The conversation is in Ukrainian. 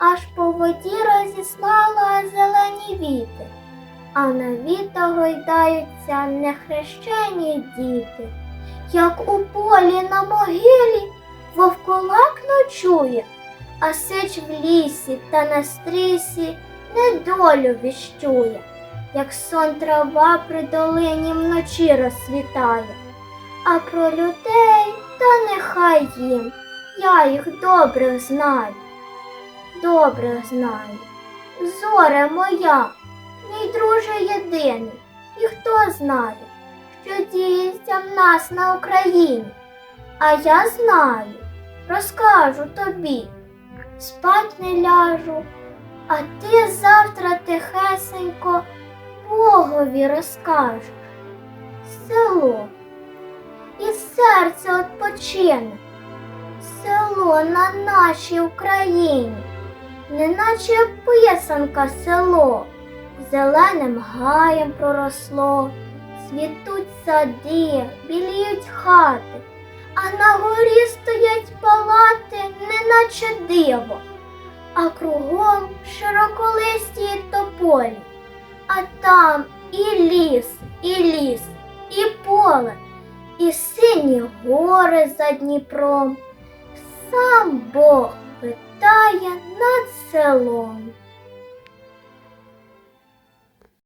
аж по воді розіслала зелені віти, а на віта гойдаються нехрещені діти, як у полі на могилі вовкулак ночує, а сич в лісі та на стрісі недолю віщує, як сон трава при долині вночі розсвітає, а про людей та нехай їм, я їх добре знаю, добре знаю. Зоре моя, мій друже єдиний, і хто знає, що діється в нас на Україні. А я знаю, розкажу тобі, спать не ляжу, а ти завтра тихесенько Богові розкажеш. Село, і серце odpoчине, село на нашій Україні, неначе писанка село, зеленим гаєм проросло, цвітуть сади, біліють хати. А на горі стоять палати, неначе диво, а кругом широколисті тополі, а там і ліс, і ліс, і поле, і сині гори за Дніпром. Сам Бог питає над селом.